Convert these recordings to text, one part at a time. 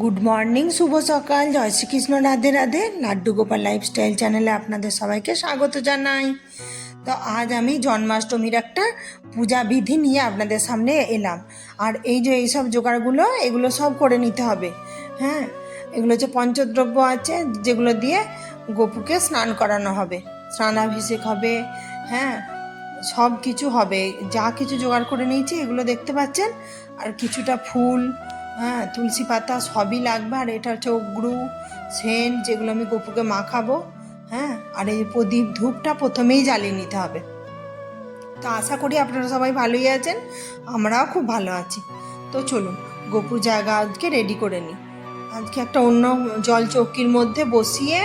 Good morning শুভ সকাল, জয় Shrikrishna, Radhe Radhe. Laddu Gopal lifestyle চ্যানেলে আপনাদের সবাইকে স্বাগত জানাই। তো আজ আমি জন্মাষ্টমীর একটা পূজা বিধি নিয়ে আপনাদের সামনে এলাম। আর এই যে এইসব জোগাড়গুলো, এগুলো সব করে নিতে হবে। হ্যাঁ এগুলো যে পঞ্চদ্রব্য আছে, যেগুলো দিয়ে গোপুকে স্নান করানো হবে। স্নানাভিষেক হবে হ্যাঁ সব কিছু হবে। যা কিছু জোগাড় করে নিয়েছি, এগুলো দেখতে পাচ্ছেন। আর কিছুটা ফুল হ্যাঁ তুলসী পাতা সবই লাগবে, আর এটা হচ্ছে অগ্রু, সেন, যেগুলো আমি গপুকে মাখাবো হ্যাঁ আর এই প্রদীপ ধূপটা প্রথমেই জ্বালিয়ে নিতে হবে। তো আশা করি আপনারা সবাই ভালোই আছেন, আমরাও খুব ভালো আছি। তো চলুন, গপুর জায়গা আজকে রেডি করে নিই। আজকে একটা অন্য জল চৌকির মধ্যে বসিয়ে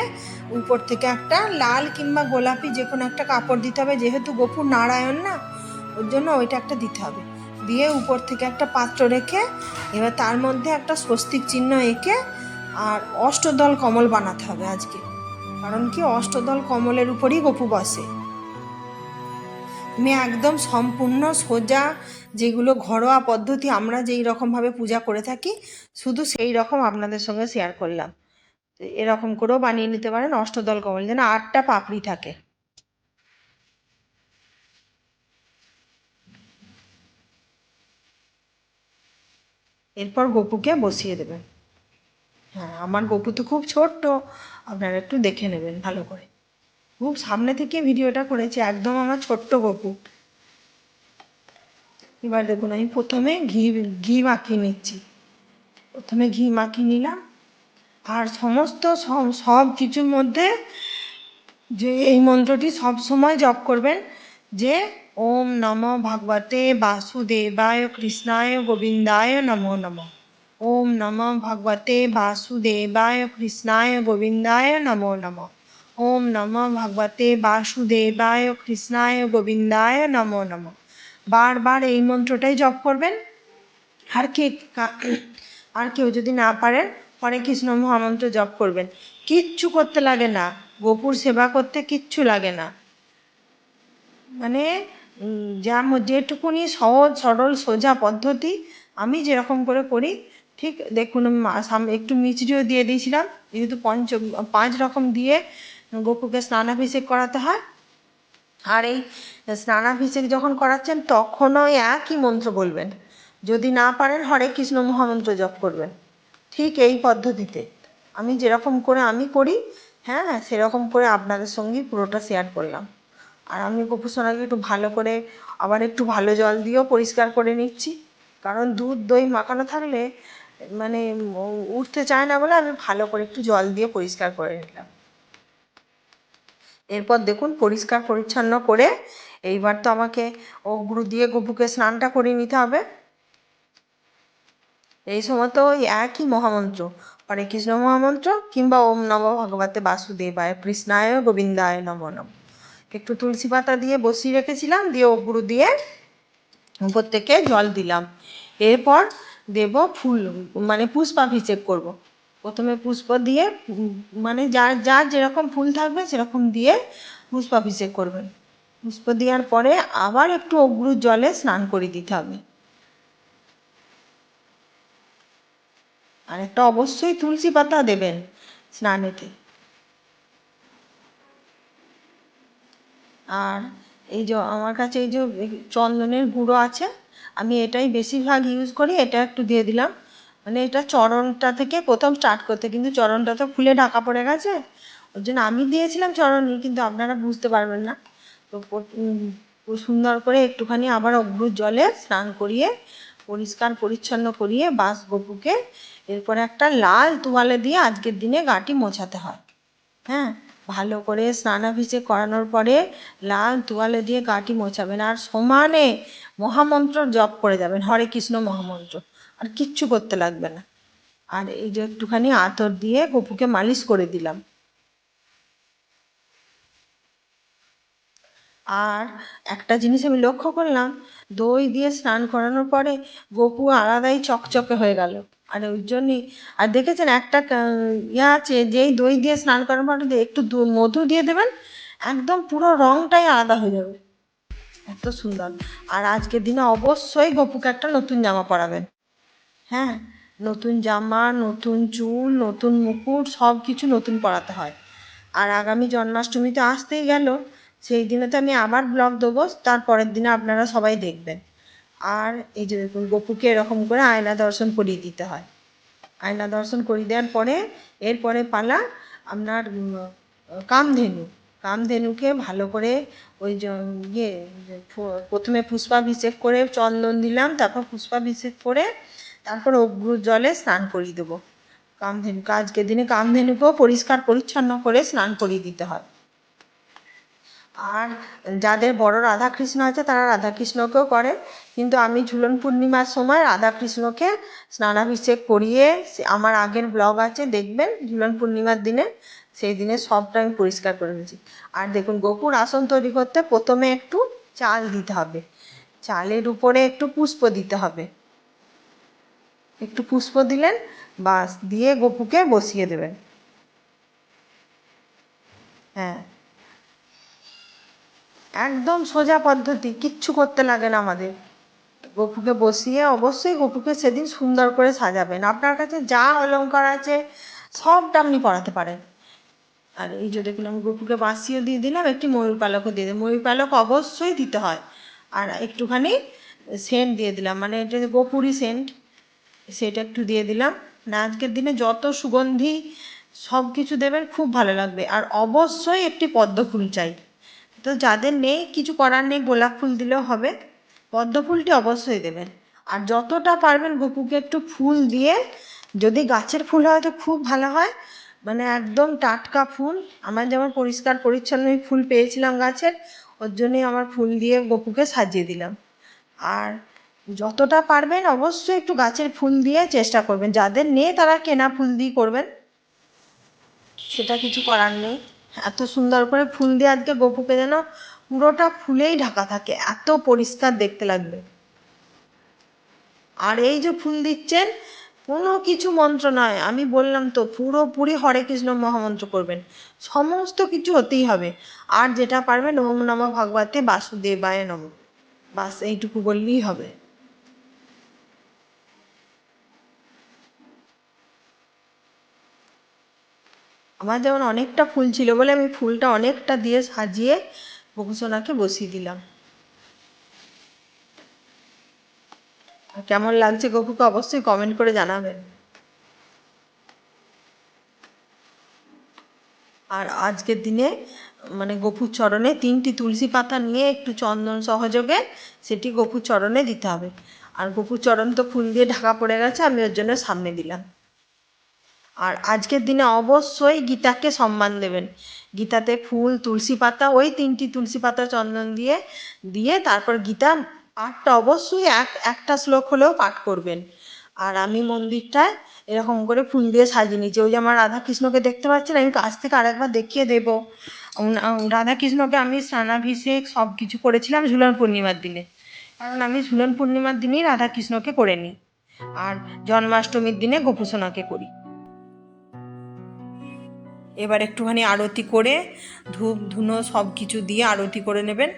উপর থেকে একটা লাল কিংবা গোলাপি যে কোনো একটা কাপড় দিতে হবে, যেহেতু গপুর নারায়ণ না, ওর জন্য ওইটা একটা দিতে হবে। দিয়ে উপর থেকে একটা পাত্র রেখে এবার তার মধ্যে একটা স্বস্তিক চিহ্ন এঁকে আর অষ্টদল কমল বানাতে হবে আজকে। কারণ কি? অষ্টদল কমলের উপরই গপু বসে। আমি একদম সম্পূর্ণ সোজা যেগুলো ঘরোয়া পদ্ধতি আমরা যেই রকমভাবে পূজা করে থাকি, শুধু সেই রকম আপনাদের সঙ্গে শেয়ার করলাম। এরকম করেও বানিয়ে নিতে পারেন অষ্টদল কমল যেন আটটা পাপড়ি থাকে। এরপর গপুকে বসিয়ে দেবেন। হ্যাঁ আমার গপু তো খুব ছোট্ট, আপনারা একটু দেখে নেবেন ভালো করে। খুব সামনে থেকে ভিডিওটা করেছি একদম আমার ছোট্ট গপু। এবার দেখুন, আমি প্রথমে ঘি ঘি মাখিয়ে নিচ্ছি। প্রথমে ঘি মাখিয়ে নিলাম। আর সমস্ত সব কিছুর মধ্যে যে এই মন্ত্রটি সব সময় জপ করবেন, যে ওম নম ভগবতে বাসুদেবায় কৃষ্ণায় গোবিন্দায় নমো নমঃ। ওম নম ভগবতে বাসুদেবায় কৃষ্ণায় গোবিন্দায় নমো নমঃ। ওম নম ভগবতে বাসুদেবায় কৃষ্ণায় গোবিন্দায় নমো নমঃ। বারবার এই মন্ত্রটাই জপ করবেন। আর কে আর কেউ যদি না পারেন পরে কৃষ্ণ মহামন্ত্র জপ করবেন। কিচ্ছু করতে লাগে না। গোপুর সেবা করতে কিচ্ছু লাগে না। মানে যা যেটুকুনি সহজ, সরল, সোজা পদ্ধতি, আমি যেরকম করে করি, ঠিক দেখুন একটু মিচড়িও দিয়ে দিয়েছিলাম, যেহেতু পঞ্চ, পাঁচ রকম দিয়ে গোপুকে স্নানাভিষেক করাতে হয়, আর এই স্নানাভিষেক যখন করাচ্ছেন, তখনও একই মন্ত্র বলবেন, যদি না পারেন হরে কৃষ্ণ মহামন্ত্র জপ করবেন, ঠিক এই পদ্ধতিতে। আমি যেরকম করে আমি করি হ্যাঁ সেরকম করে আপনাদের সঙ্গে পুরোটা শেয়ার করলাম। আর আমি গপু সোনাকে একটু ভালো করে, আবার একটু ভালো জল দিয়েও পরিষ্কার করে নিচ্ছি। কারণ দুধ, দই মাখানো থাকলে মানে উঠতে চায় না বলে আমি ভালো করে একটু জল দিয়ে পরিষ্কার করে নিলাম। এরপর দেখুন, পরিষ্কার পরিচ্ছন্ন করে এইবার তো আমাকে, ও অগ্রু দিয়ে গপুকে স্নানটা করিয়ে নিতে হবে। এই সময় তো ওই একই মহামন্ত্র, হরে কৃষ্ণ মহামন্ত্র কিংবা ওম নম ভগবতে বাসুদেবায় কৃষ্ণায় গোবিন্দায় নম নম। একটু তুলসী পাতা দিয়ে বসিয়ে রেখেছিলাম দিয়ে অগ্রু দিয়ে উপর থেকে জল দিলাম। এরপর দেব ফুল মানে পুষ্পা পুষ্পাভিষেক করব। প্রথমে পুষ্প দিয়ে মানে যার যার যেরকম ফুল থাকবে সেরকম দিয়ে পুষ্পাভিষেক করবেন। পুষ্প দেওয়ার পরে আবার একটু অগ্রুর জলে স্নান করে দিতে হবে। আর একটা অবশ্যই তুলসী পাতা দেবেন স্নানেতে। আর এই যে আমার কাছে এই যে চন্দনের গুঁড়ো আছে, আমি এটাই বেশিরভাগ ইউজ করি, এটা একটু দিয়ে দিলাম। মানে এটা চরণটা থেকে প্রথম স্টার্ট করতে, কিন্তু চরণটা তো ফুলে ঢাকা পড়ে গেছে, ওর জন্য আমি দিয়েছিলাম চরণই কিন্তু আপনারা বুঝতে পারবেন না। তো সুন্দর করে একটুখানি আবার অগ্রুর জলে স্নান করিয়ে, পরিষ্কার পরিচ্ছন্ন করিয়ে বাস গপুকে, এরপরে একটা লাল তোয়ালে দিয়ে আজকের দিনে গাটি মোছাতে হয়। হ্যাঁ? ভালো করে স্নানাভিষেক করানোর পরে লাল তোয়ালে দিয়ে গাটি মোছাবেন আর সমানে মহামন্ত্র জপ করে যাবেন। হরে কৃষ্ণ মহামন্ত্র। আর কিচ্ছু করতে লাগবে না। আর এই যে একটুখানি আতর দিয়ে গপুকে মালিশ করে দিলাম। আর একটা জিনিস আমি লক্ষ্য করলাম, দই দিয়ে স্নান করানোর পরে গপু আলাদাই চকচকে হয়ে গেল। আর ওই জন্যই। আর দেখেছেন একটা ইয়ে আছে, যেই দই দিয়ে স্নান করানোর পরে একটু মধু দিয়ে দেবেন, একদম পুরো রংটাই আলাদা হয়ে যাবে। এত সুন্দর। আর আজকের দিনে অবশ্যই গপুকে একটা নতুন জামা পরাবেন। হ্যাঁ নতুন জামা, নতুন চুল, নতুন মুকুট সব কিছু নতুন পরাতে হয়। আর আগামী জন্মাষ্টমী তো আসতেই গেল। সেই দিনে তো আমি আবার ব্লগ দেবো, তার পরের দিনে আপনারা সবাই দেখবেন। আর এই যে দেখুন, গপুকে এরকম করে আয়না দর্শন করিয়ে দিতে হয়। আয়না দর্শন করিয়ে দেওয়ার পরে, এরপরে পালা আপনার কামধেনু। কামধেনুকে ভালো করে ওই ইয়ে প্রথমে পুষ্পাভিষেক করে চন্দন দিলাম, তারপর পুষ্পাভিষেক করে তারপর অগ্রু জলে স্নান করিয়ে দেবো। কামধেনুকে, আজকের দিনে কামধেনুকেও পরিষ্কার পরিচ্ছন্ন করে স্নান করিয়ে দিতে হয়। আর যাদের বড় রাধাকৃষ্ণ আছে, তারা রাধাকৃষ্ণকেও করে। কিন্তু আমি ঝুলন পূর্ণিমার সময় রাধাকৃষ্ণকে স্নানাভিষেক করিয়ে আমার আগের ব্লগ আছে, দেখবেন? ঝুলন পূর্ণিমার দিনে, সেই দিনে সবটা আমি পরিষ্কার করে নিয়েছি। আর দেখুন গোপুর আসন তৈরি করতে প্রথমে একটু চাল দিতে হবে। চালের উপরে একটু পুষ্প দিতে হবে। একটু পুষ্প দিলেন, বাস, দিয়ে গপুকে বসিয়ে দেবেন। হ্যাঁ। একদম সোজা পদ্ধতি, কিচ্ছু করতে লাগে না আমাদের। গপুকে বসিয়ে অবশ্যই গপুকে সেদিন সুন্দর করে সাজাবেন। আপনার কাছে যা অলংকার আছে, সবটা আপনি পড়াতে পারেন। আর এই যে আমি গপুকে বাসিয়ে দিয়ে দিলাম, একটি ময়ূর পালকও দিয়ে দিলাম। ময়ূর পালক অবশ্যই দিতে হয়। আর একটুখানি সেন্ট দিয়ে দিলাম মানে এটা যে গোপুরি সেন্ট, সেটা একটু দিয়ে দিলাম। না, আজকের দিনে যত সুগন্ধি সব কিছু দেবেন, খুব ভালো লাগবে। আর অবশ্যই একটি পদ্ম ফুল চাই। তো যাদের নেই, কিছু করার নেই, গোলাপ ফুল দিলেও হবে। পদ্ম ফুলটি অবশ্যই দেবেন। আর যতটা পারবেন গপুকে একটু ফুল দিয়ে, যদি গাছের ফুল হয় তো খুব ভালো হয়। মানে একদম টাটকা ফুল। আমার যেমন পরিষ্কার পরিচ্ছন্ন ফুল পেয়েছিলাম গাছের, ওর জন্যই আমার ফুল দিয়ে গপুকে সাজিয়ে দিলাম। আর যতটা পারবেন অবশ্যই একটু গাছের ফুল দিয়ে চেষ্টা করবেন। যাদের নেই তারা কেনা ফুল দিয়ে করবেন। সেটা কিছু করার নেই। এত সুন্দর করে ফুল দিয়ে আজকে গপুকে যেন পুরোটা ফুলেই ঢাকা থাকে, এত পরিষ্কার দেখতে লাগবে। আর এই যে ফুল দিচ্ছেন, কোনো কিছু মন্ত্র নয়, আমি বললাম তো, পুরোপুরি হরে কৃষ্ণ মহামন্ত্র করবেন, সমস্ত কিছু হতেই হবে। আর যেটা পারবেন ওম নম ভগবতে বাসুদেবায় নম, বাস এইটুকু বললেই হবে। আমার যেমন অনেকটা ফুল ছিল বলে আমি ফুলটা অনেকটা দিয়ে সাজিয়ে বকুসোনাকে বসিয়ে দিলাম। কেমন লাগছে গপুকে অবশ্যই কমেন্ট করে জানাবেন। আর আজকের দিনে মানে গপুর চরণে তিনটি তুলসী পাতা নিয়ে একটু চন্দন সহযোগে সেটি গপুর চরণে দিতে হবে। আর গপুর চরণ তো ফুল দিয়ে ঢাকা পড়ে গেছে, আমি ওর জন্য সামনে দিলাম। আর আজকের দিনে অবশ্যই গীতাকে সম্মান দেবেন। গীতাতে ফুল, তুলসী পাতা, ওই তিনটি তুলসী পাতা চন্দন দিয়ে দিয়ে তারপর গীতা পাঠটা অবশ্যই এক, একটা শ্লোক হলেও পাঠ করবেন। আর আমি মন্দিরটায় এরকম করে ফুল দিয়ে সাজিয়ে নিয়েছি। ওই যে আমার রাধাকৃষ্ণকে দেখতে পাচ্ছেন? আমি কাছ থেকে আরেকবার দেখিয়ে দেবো। রাধাকৃষ্ণকে আমি স্নানাভিষেক সব কিছু করেছিলাম ঝুলন পূর্ণিমার দিনে। কারণ আমি ঝুলন পূর্ণিমার দিনেই রাধাকৃষ্ণকে করে নিই। আর জন্মাষ্টমীর দিনে গোপুসোনাকে করি। এবার একটুখানি আরতি করে ধূপ, ধুনো সব কিছু দিয়ে আরতি করে নেবেন।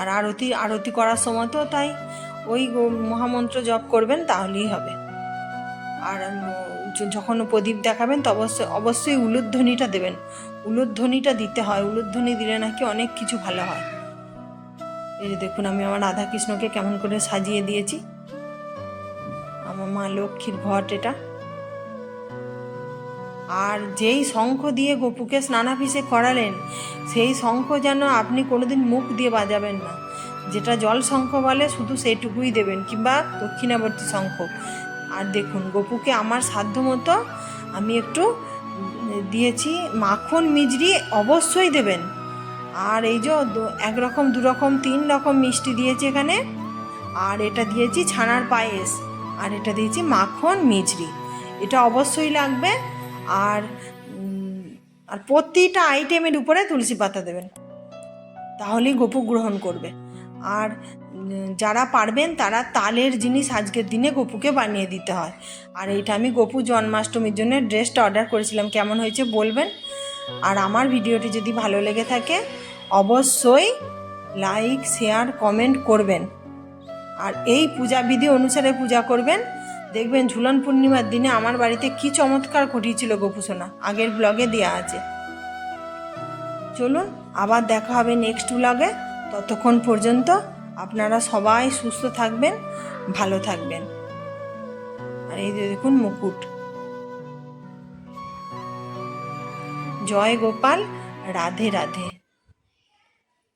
আর আরতি আরতি করার সময় তো তাই ওই মহামন্ত্র জপ করবেন তাহলেই হবে। আর যখন প্রদীপ দেখাবেন তো অবশ্যই অবশ্যই উলুধ্বনিটা দেবেন। উলুধ্বনিটা দিতে হয়, উলুধ্বনি দিলে নাকি অনেক কিছু ভালো হয়। এই যে দেখুন, আমি আমার রাধাকৃষ্ণকে কেমন করে সাজিয়ে দিয়েছি। মা লক্ষ্মীর ঘট এটা। আর যেই শঙ্খ দিয়ে গপুকে স্নানাভিষেক করালেন, সেই শঙ্খ যেন আপনি কোনোদিন মুখ দিয়ে বাজাবেন না। যেটা জল শঙ্খ বলে, শুধু সেইটুকুই দেবেন, কিংবা দক্ষিণাবর্তী শঙ্খ। আর দেখুন, গপুকে আমার সাধ্য মতো আমি একটু দিয়েছি, মাখন মিজরি অবশ্যই দেবেন। আর এই যে একরকম এক রকম দু রকম তিন রকম মিষ্টি দিয়েছি এখানে। আর এটা দিয়েছি ছানার পায়েস। আর এটা দিয়েছি মাখন, মিজরি। এটা অবশ্যই লাগবে। আর আর প্রতিটা আইটেমের উপরে তুলসী পাতা দেবেন। তাহলেই গপু গ্রহণ করবে। আর যারা পারবেন তারা তালের জিনিস আজকের দিনে গপুকে বানিয়ে দিতে হয়। আর এইটা আমি গপু জন্মাষ্টমীর জন্য ড্রেসটা অর্ডার করেছিলাম। কেমন হয়েছে বলবেন? আর আমার ভিডিওটি যদি ভালো লেগে থাকে, অবশ্যই লাইক, শেয়ার, কমেন্ট করবেন। আর এই পূজা বিধি অনুসারে পূজা করবেন। দেখবেন ঝুলন পূর্ণিমার দিনে আমার বাড়িতে কি চমৎকার ঘটিয়েছিল গোপুসোনা। আগের ব্লগে দেওয়া আছে। চলুন, আবার দেখা হবে নেক্সট ব্লগে ততক্ষণ পর্যন্ত আপনারা সবাই সুস্থ থাকবেন, ভালো থাকবেন। আর এই দেখুন মুকুট। জয় গোপাল, রাধে রাধে।